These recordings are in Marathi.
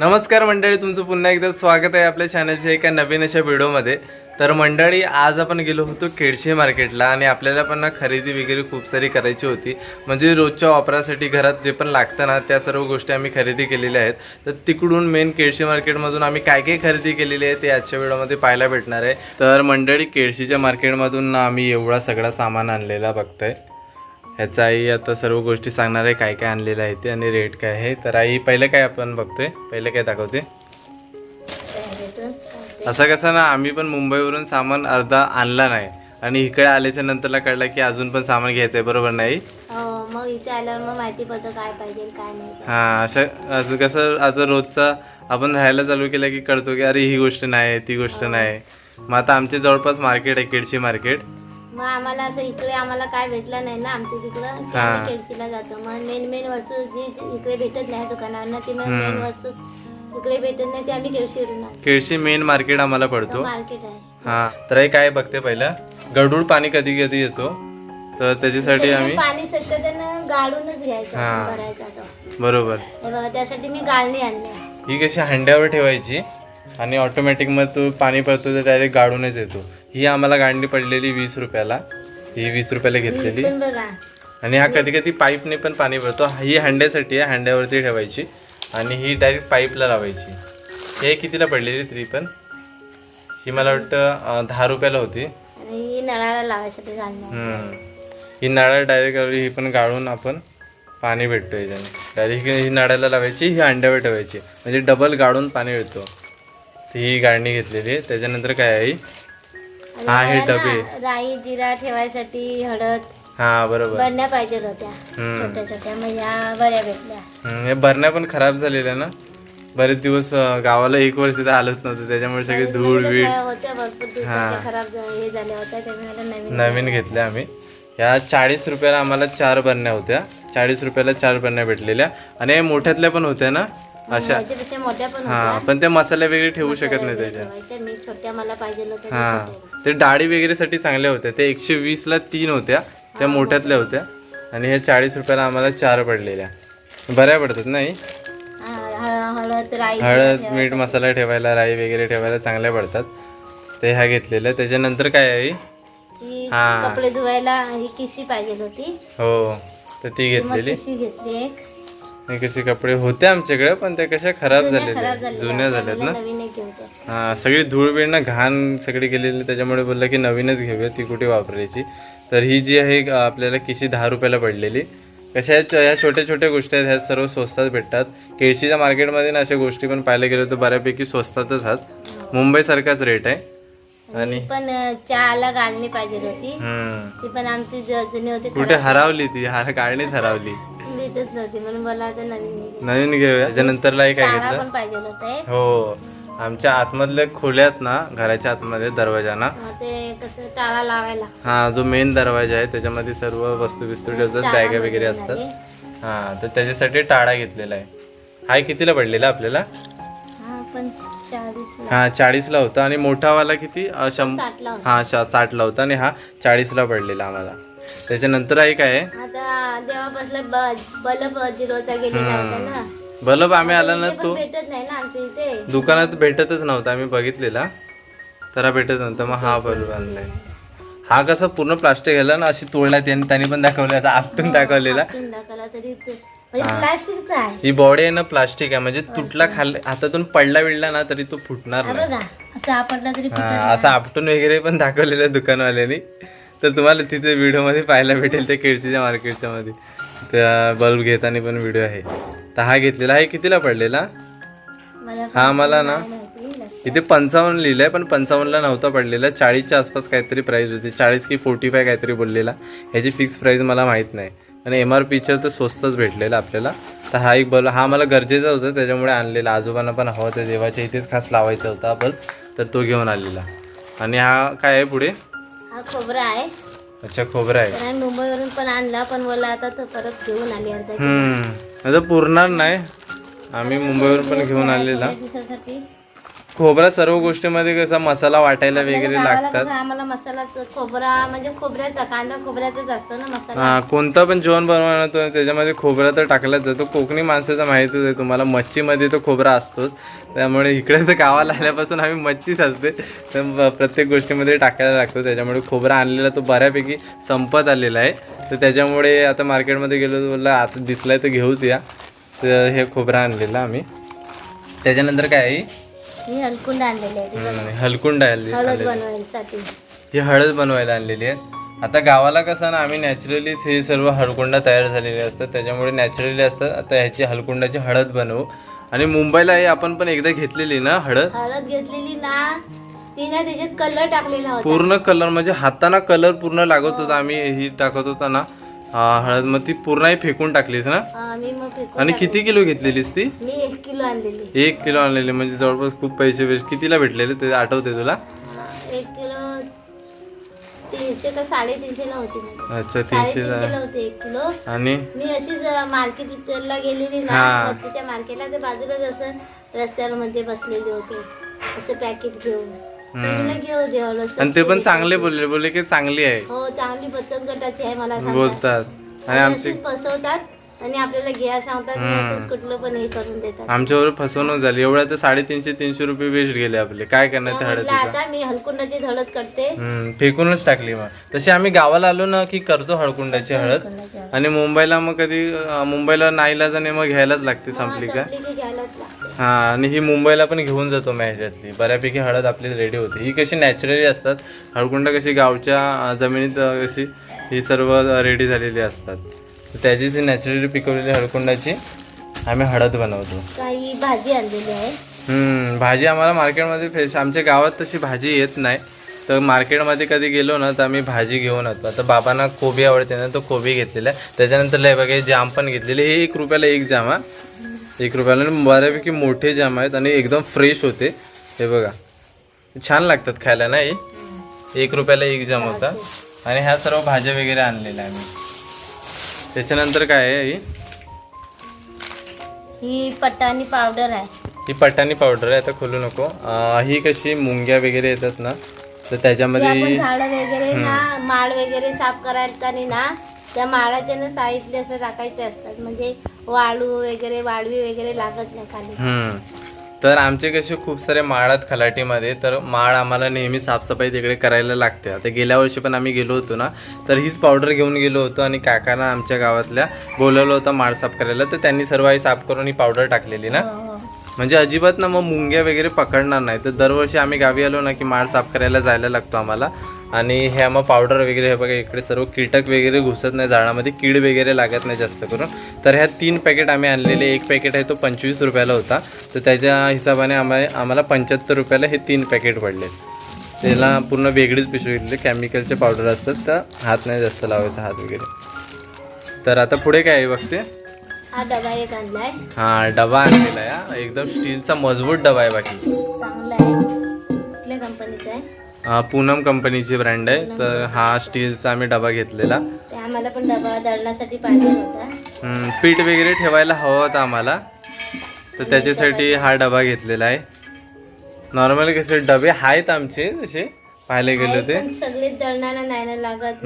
नमस्कार मंडळी तुमचं पुन्हा एकदा स्वागत आहे आपल्या चॅनलच्या एका नवीन अशा व्हिडिओमध्ये तर मंडळी आज आपण गेलो होतो केडशी मार्केटला आणि आपल्याला पण ना खरेदी वगैरे खूप सारी करायची होती. म्हणजे रोजच्या वापरासाठी घरात जे पण लागतं ना त्या सर्व गोष्टी आम्ही खरेदी केलेल्या आहेत. तर तिकडून मेन केडशी मार्केटमधून आम्ही काय काय खरेदी केलेली आहे ते आजच्या व्हिडिओमध्ये पाहायला भेटणार आहे. तर मंडळी केडशीच्या मार्केटमधून ना आम्ही एवढा सगळा सामान आणलेला बघतंय. ह्याचा आई आता सर्व गोष्टी सांगणार आहे काय काय आणलेलं आहे ते आणि रेट काय आहे. तर आई पहिलं काय आपण बघतोय? पहिलं काय दाखवते? असं कसं ना आम्ही पण मुंबईवरून सामान अर्धा आणला नाही. आणि इकडे आल्याच्या नंतरला कळलं की अजून पण सामान घ्यायचं आहे बरोबर नाही? हो मग इथे आल्यावर मग माहिती पडतं काय पाहिजे काय नाही. हां असं असं कसं आता रोजचा आपण राहायला चालू केलं की कळतो की अरे ही गोष्ट नाही ती गोष्ट नाही. मग आता आमचे जवळपास मार्केट आहे केडशी मार्केट. मग आम्हाला असं इकडे आम्हाला काय भेटलं नाही ना आमच्या तिकडं. हा. आम्ही केळशीला जातो. मग मेन मेन वस्तू जी इकडे भेटत नाही दुकानावर ती मग मेन वस्तू इकडे भेटत नाही ती आम्ही केळशीवरून आणतो. केडशी मेन मार्केट आम्हाला पडतो. मार्केट आहे. हां तर हे काय बघते पहिलं? गडूळ पाणी कधी कधी येतो? तर त्याच्यासाठी आम्ही पाणी गाळूनच घ्यायचं हा. भरायचा तो बरोबर. हे बघा त्यासाठी मी गाळणी आणली. ही कशी हंड्यावर ठेवायची आणि ऑटोमॅटिक मग तू पाणी पडतो तर डायरेक्ट गाडूनच येतो. ही आम्हाला गाडणी पडलेली वीस रुपयाला. ही वीस रुपयाला घेतलेली. आणि हा कधी कधी पाईपने पण पाणी भरतो. ही हंड्यासाठी आहे हंड्यावरती ठेवायची. आणि ही डायरेक्ट पाईपला लावायची. हे कितीला पडलेली? तरी पण. ही मला वाटतं दहा रुपयाला होती. ही नळाला लावायसाठी. ही नाळं डायरेक्ट ही पण गाळून आपण पाणी भेटतो याच्याने. डायरेक्ट ही नाळ्याला लावायची ही अंड्यावर ठेवायची. म्हणजे डबल गाळून पाणी भेटतो. तर ही गाळणी घेतलेली आहे. त्याच्यानंतर काय आहे? हा, हे डबे. राई जिरा ठेवायसाठी हळद हा बरोबर. बरण्या पाहिजे होत्या. छोट्या छोट्या मग ह्या बऱ्या भेटल्या. हम्म, हे भरण्या पण खराब झालेल्या ना? बरेच दिवस अं, गावाला एक वर्ष तर आलंच नव्हतं त्याच्यामुळे सगळी धूळ बीळ त्या होत्या भरपूर. दिवसाच्या खराब झा- हे झाल्या होत्या त्यामुळे मला नवीन नवीन घेतल्या आम्ही. या चाळीस रुपयाला आम्हाला चार बरण्या होत्या. चाळीस रुपयाला चार बरण्या भेटलेल्या. आणि या मोठ्यातल्या पण होत्या ना? अशा. मोठ्या पण हा पण ते मसाले वगैरे ठेवू शकत नाही. मी छोट्या मला पाहिजे होत्या त्या हा. छोट्या. ते डाळी वगैरे साठी चांगल्या होत्या. ते एकशे वीस ला तीन होत्या. त्या मोठ्यातल्या होत्या. आणि ह्या चाळीस रुपयाला आम्हाला चार पडलेल्या. बऱ्या पडतात नाही हळ- हळद मीठ मसाला ठेवायला राई वगैरे ठेवायला चांगल्या पडतात. ते ह्या घेतलेल्या. त्याच्यानंतर काय आहे ही. कपडे धुवायला ही किशी पाहिजे होती? हो तर ती घेतलेली. घेतली एक? हे कसे कपडे होते आमच्याकडे पण त्या कशा खराब. झालेल्या जुन्या. झाल्यात ना? हा सगळी धूळ बीळ ना घाण सगळी गेलेली त्याच्यामुळे बोललं की नवीनच घेऊया ती कुठे वापरायची? तर ही जी आहे आपल्याला किशी दहा रुपयाला पडलेली. कशा ह्या छोट्या छोट्या गोष्टी आहेत ह्या सर्व स्वस्तात भेटतात. केळशीच्या मार्केटमध्ये ना अशा गोष्टी पण पाहायला गेलो तर बऱ्यापैकी स्वस्तातच आहेत. मुंबईसारखाच रेट आहे. आणि पण चहाला गाळणी पाहिजे होती. ती पण आमची जुनी होती कुठे हरवली ती हार गाडीच हरवली. भेटत नव्हती म्हणून मला आता नवीन. नवीन घेऊया. त्याच्यानंतरला हे काय टाळा घेतलं. पण पाहिजे होता एक. हो. आमच्या आतमधल्या खोल्यात ना घराच्या आतमध्ये ते कसं टाळा लावायला. हा जो मेन दरवाजा आहे त्याच्यामध्ये सर्व वस्तू बिस्तू ठेवतात बॅगा वगैरे असतात. हा तर त्याच्यासाठी टाळा घेतलेला आहे. हा कितीला पडलेला आपल्याला? हा पण चाळीस हा चाळीसला होता. आणि मोठावाला किती? अं, शं साठला होता. हा शा साठला होता. आणि हा चाळीसला पडलेला आम्हाला. त्याच्यानंतर आहे काय? आता देवापासला बल्ब जिरवता गेलेला होता ना. बल्ब आम्ही आला ना तो भेटत नाही ना आमच्या इथे. दुकानात भेटतच नव्हता आम्ही बघितलेला. तर हा भेटत नव्हता मग हा बल्ब आणलाय. हा कसा पूर्ण प्लास्टिक घ्यायला ना अशी तोडला त्यांनी त्यांनी पण आपटून दाखवलेला. आपण दाखवला तरी ते- म्हणजे ही. बॉडी आहे. ना प्लास्टिक आहे म्हणजे तुटला खाल्ला हातातून पडला विडला ना तरी तो फुटणार हा नाही. असं हा, आपटून वगैरे पण दाखवलेलं दुकानवाल्यांनी. तर तुम्हाला तिथे व्हिडिओमध्ये पाहायला भेटेल त्या केळशीच्या मार्केटच्या मध्ये. त्या बल्ब घेताना पण व्हिडिओ आहे. तर हा घेतलेला आहे कितीला पडलेला? हा मला ना. इथे पंचावन्न लिहिलंय पण पंचावन्नला नव्हता पडलेला. चाळीसच्या आसपास काहीतरी प्राइस होती. चाळीस की फोर्टी फाय काहीतरी बोललेला. ह्याची फिक्स प्राइस मला माहीत नाही. आणि एम आर पीच्या तर स्वस्तच भेटलेला आपल्याला. तर हा एक बल्ब हा मला गरजेचा होता त्याच्यामुळे आणलेला. आजोबांना पण हवा होता देवाच्या इथेच खास लावायचा होता बल्ब. तर तो घेऊन आलेला. आणि हा काय आहे पुढे? हा खोबरा आहे. अच्छा खोबरा आहे. तर मुंबईवरून पण आणला पण मला आता तो परत घेऊन आली अर्धा किलो. हम्म. आता पुरणार नाही. आम्ही मुंबईवरून पण घेऊन आलेला. दिवसासाठी. खोबरा सर्व गोष्टीमध्ये कसा मसाला वाटायला वगैरे लागतात? आम्हाला मसाला खोबरा म्हणजे खोबऱ्याचा कांदा खोबऱ्याचाच असतो ना मसाला. हा कोणतं पण जेवण बनवणार त्याच्यामध्ये खोबरा तर टाकलाच जातो. कोकणी माणसाचं माहितीच आहे तुम्हाला मच्छीमध्ये तो खोबरा असतोच. त्यामुळे इकडे तर गावाला आल्यापासून आम्ही मच्छीच असते. तर प्रत्येक गोष्टीमध्ये टाकायला लागतो. त्याच्यामुळे खोबरा आणलेला तो बऱ्यापैकी संपत आलेला आहे. तर त्याच्यामुळे आता मार्केटमध्ये गेलो बोलला आता दिसलाय तर घेऊच या. तर हे खोबरा आणलेला आम्ही. त्याच्यानंतर काय आहे? ही हलकुंड आणलेली आहे. हम्म, हलकुंड हळद. बनवायसाठी. ही हळद बनवायला आणलेली आहे. आता गावाला कसं ना आम्ही नॅचरलीच हे सर्व हळकुंडा तयार झालेले असतात. त्याच्यामुळे नॅचरली असतात आता ह्याची हळकुंडाची हळद बनवू. आणि मुंबईला हे आपण पण एकदा घेतलेली ना हळद? हळद घेतलेली ना तिने त्याच्यात कलर टाकलेला होता. पूर्ण कलर म्हणजे हाताना कलर पूर्ण लागत होता. आम्ही ही टाकत होता ना. हा, हळद मग ती पूर्ण फेकून टाकलीस ना? हा, मी मग फेकून आणि टाकली. किती किलो घेतलेलीस ती? मी एक किलो आणलेली. एक किलो आणलेली म्हणजे जवळपास खूप पैसे पैसे कितीला भेटलेले? ते आठवते तुला? हा, एक किलो तीनशे का साडेतीनशेला होती ना अच्छा तीनशे होती एक किलो. आणि? मी अशीच मार्केटला गेलेली ना हा. मग तिच्या मार्केटला ते बाजूलाच असं रस्त्यामध्ये बसलेले होते. असं पॅकेट घेऊन. घेऊ आणि ते पण चांगले बोलले बोलले की चांगली आहे. हो चांगली बचत गटाची आहे मला सांगतात बोलतात. आणि आणि आमची अशीच फसवतात. आणि आपल्याला घ्या सांगतात आणि असंच कुठलं पण हे करून देतात. आमच्यावर फसवणूक झाली. एवढ्या तर साडेतीनशे तीनशे रुपये वेस्ट गेले आपले. काय करणार ते म्हटलं हळदीचा? आता मी हलकुंडाची धडत करते. हम्म, फेकूनच टाकली मग. तशी आम्ही गावाला आलो ना की करतो हळकुंडाची हळद. हळद. आणि मुंबईला मग कधी अं, मुंबईला नाईलाज आणि मग घ्यायलाच लागते संपली का? संपली की घ्यायलाच लागते. हा आणि ही मुंबईला पण घेऊन जातो मी ह्याच्यातली. बऱ्यापैकी हळद आपली रेडी होते. ही कशी नॅचरली असतात. हळकुंड कशी गावच्या अं, जमिनीत अं, कशी ही सर्व रेडी झालेली असतात. त्याचीच ही नॅचरली पिकवलेली हळकुंडाची आम्ही हळद बनवतो. काही भाजी आणलेली आहे. हम्म, भाजी आम्हाला मार्केटमध्ये फ्रेश आमच्या गावात तशी भाजी येत नाही. तर मार्केटमध्ये कधी गेलो ना तर आम्ही भाजी घेऊन येतो. आता बाबांना कोबी आवडते ना तो कोबी घेतलेला आहे. त्याच्यानंतर लय बघा हे जाम पण घेतलेले. हे एक रुपयाला एक जाम हा. एक रुपयाला बऱ्यापैकी मोठे जाम आहेत आणि एकदम फ्रेश होते. हे बघा. छान लागतात खायला ना हे एक रुपयाला एक जाम होता. आणि ह्या सर्व भाज्या वगैरे आणलेल्या आम्ही. त्याच्यानंतर काय आहे ही? ही पटाणी पावडर आहे. ही पटाणी पावडर आहे आता खोलू नको. अं, ही कशी मुंग्या वगैरे येतात ना तर त्याच्यामध्ये झाडं वगैरे ना माळ वगैरे साफ करायला ना त्या माळाच्या ना साईडले असं टाकायचे असतात. म्हणजे वाळू वगैरे वाळवी वगैरे लागत नाही खाली. हम्म. तर आमचे कसे खूप सारे माळ आहेत खलाटीमध्ये. तर माळ आम्हाला नेहमी साफसफाई तिकडे करायला लागते. आता गेल्या वर्षी पण आम्ही गेलो होतो ना तर हीच पावडर घेऊन गेलो होतो आणि काकांना आमच्या गावातल्या बोलवलं होतं माळ साफ करायला. तर त्यांनी सर्व आई साफ करून ही पावडर टाकलेली ना. हो, हो. म्हणजे अजिबात ना मग मुंग्या वगैरे पकडणार नाही. तर दरवर्षी आम्ही गावी आलो ना की माळ साफ करायला जायला लागतो आम्हाला. आणि ह्या मग पावडर वगैरे हे बघा इकडे सर्व कीटक वगैरे घुसत नाही झाडामध्ये कीड वगैरे लागत नाही जास्त करून. तर ह्या तीन पॅकेट आम्ही आणलेले एक पॅकेट आहे तो पंचवीस रुपयाला होता. तर त्याच्या हिशोबाने आम्हाला आम्हाला पंच्याहत्तर रुपयाला हे तीन पॅकेट पडले. त्याला पूर्ण वेगळीच पिशवी घेतली केमिकलचे पावडर असतात तर हात नाही जास्त लावायचा हात वगैरे. तर आता पुढे काय आहे बघते? हा डबा एक आणलाय. हा डबा आणलेला आहे हा. एकदम स्टीलचा मजबूत डबा आहे बाकी. चांगला आहे. कुठल्या कंपनीचा आहे? हा, पूनम कंपनीची ब्रँड आहे. तर हा स्टीलचा आम्ही डबा घेतलेला. आम्हाला पण डबा दळण्यासाठी पाहिजे होता. पीठ वगैरे ठेवायला हवं होतं आम्हाला. तर त्याच्यासाठी हा डबा घेतलेला आहे. नॉर्मली कसे डबे आहेत आमचे तसे पाहायला गेलो आहेत ते. पण सगळेच दळणाला नाही लागत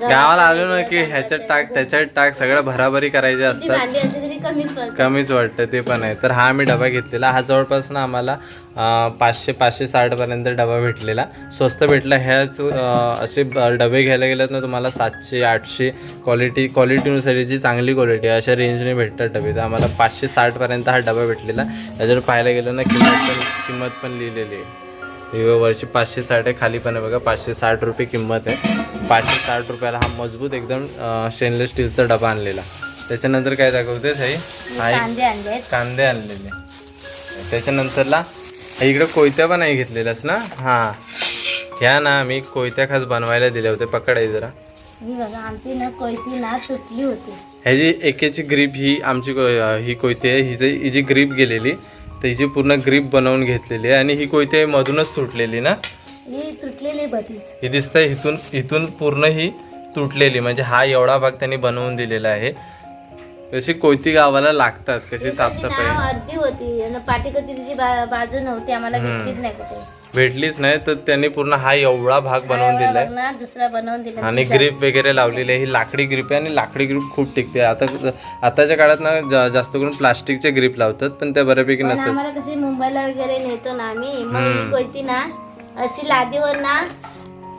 गावाला आलो ना की ह्याच्यात टाक त्याच्यात टाक सगळं भराभरी करायचे असतात. कमीच वाटतं ते पण आहे. तर हा आम्ही डबा घेतलेला. हा जवळपास ना आम्हाला पाचशे पाचशे साठपर्यंत डबा भेटलेला. स्वस्त भेटला. ह्याच असे डबे घ्यायला गेलात ना तुम्हाला सातशे आठशे क्वालिटी क्वालिटीनुसार जी चांगली क्वालिटी आहे अशा रेंजने भेटतात डबे. तर आम्हाला पाचशे साठपर्यंत हा डबा भेटलेला. याच्यावर पाहायला गेलं ना किंमत पण किंमत पण लिहिलेली आहे. वर्षी पाचशे साठ आहे. खाली पण आहे बघा पाचशे साठ रुपये किंमत आहे. पाचशे साठ रुपयाला हा मजबूत एकदम स्टेनलेस स्टीलचा डबा आणलेला. त्याच्यानंतर काय दाखवतेस हा एक कांदे आणलेले. त्याच्यानंतरला इकडे कोयत्या पण नाही घेतलेल्यास ना? हा. ह्या ना आम्ही कोयत्या खास बनवायला दिल्या होत्या. पकडाय जरा. आमची ना कोयती ना तुटली होती. ह्याची एकेची ग्रीप ही आमची ही कोयती आहे. हिची ही जी ग्रीप गेलेली. तर हिची पूर्ण ग्रीप बनवून घेतलेली आहे. आणि ही कोयती आहे मधूनच तुटलेली ना? ही तुटलेली ही दिसतंय इथून इथून पूर्ण ही तुटलेली म्हणजे हा एवढा भाग त्यांनी बनवून दिलेला आहे. कशी कोयती गावाला लागतात कशी साफसफाई. अर्धी होती. आणि पाठीकडची तिची बा- बाजू नव्हती आम्हाला. भेटलीच नाही कुठे. भेटलीच नाही तर त्यांनी पूर्ण हा एवढा भाग बनवून दिलाय. बघ ना दुसरा बनवून दिला आणि ग्रीप वगैरे लावलेली आहे. ही लाकडी ग्रीप आहे आणि लाकडी ग्रीप खूप टिकते. आता आताच्या काळात ना जा- जास्त करून प्लास्टिकचे ग्रीप लावतात पण त्या बऱ्यापैकी पण नसतात. आम्हाला कशी मुंबईला वगैरे नेतो ना आम्ही मग. ही कोयती ना अशी लादीवर ना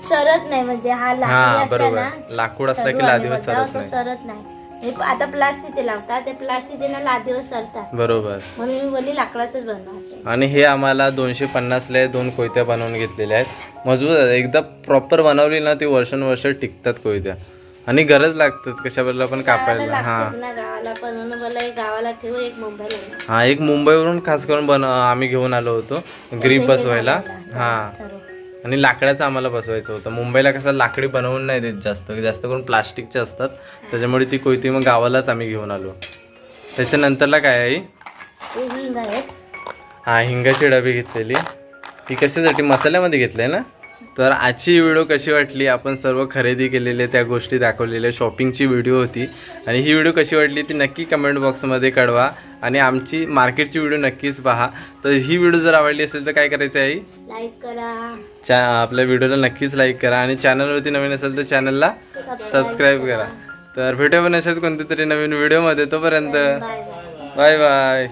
सरत नाही म्हणजे हा हा लाकडी असला बरोबर. ना लाकूड असला की लादीवर सरत नाही. सरत नाही. हे आता प्लास्टिक ते लावतात ते प्लास्टिक ते ना लादीवर सरतात. बरोबर. म्हणून मी बोलली लाकडाचंच बनवा आणि हे आम्हाला दोनशे पन्नासला दोन कोयत्या बनवून घेतलेल्या आहेत. मजबूत आहेत एकदा प्रॉपर बनवली ना ती वर्षानुवर्ष टिकतात कोयत्या. आणि गरज लागतात कशाबद्दल पण कापायला? हा. ना गावाला एक गावाला ठेवू एक मुंबईला. हा एक मुंबईवरून खास करून बन आम्ही घेऊन आलो होतो ग्रीप बसवायला. हा. आणि लाकडाचं आम्हाला बसवायचं होतं. मुंबईला कसं लाकडी बनवून नाही देत जास्त जास्त करून प्लास्टिकचे असतात. त्याच्यामुळे ती कोयती मग गावालाच आम्ही घेऊन आलो. त्याच्यानंतरला काय आहे हे हिंग आहेत. हा हिंगाची डबी घेतलेली. ही कशासाठी? मसाल्यामध्ये घेतलंय ना? तर आजची व्हिडिओ कशी वाटली? आपण सर्व खरेदी केलेले त्या गोष्टी दाखवलेल्या शॉपिंगची व्हिडिओ होती. आणि ही व्हिडिओ कशी वाटली ती नक्की कमेंट बॉक्समध्ये कळवा. आणि आमची मार्केटची व्हिडिओ नक्कीच पहा. तर ही व्हिडिओ जर आवडली असेल तर काय करायचं आहे लाईक करा. चा आपल्या व्हिडिओला नक्कीच लाईक करा. आणि चॅनलवरती नवीन असेल तर चॅनलला सबस्क्राईब करा. तर भेटूया पण अशाच कोणत्या तरी नवीन व्हिडिओमध्ये. तोपर्यंत बाय बाय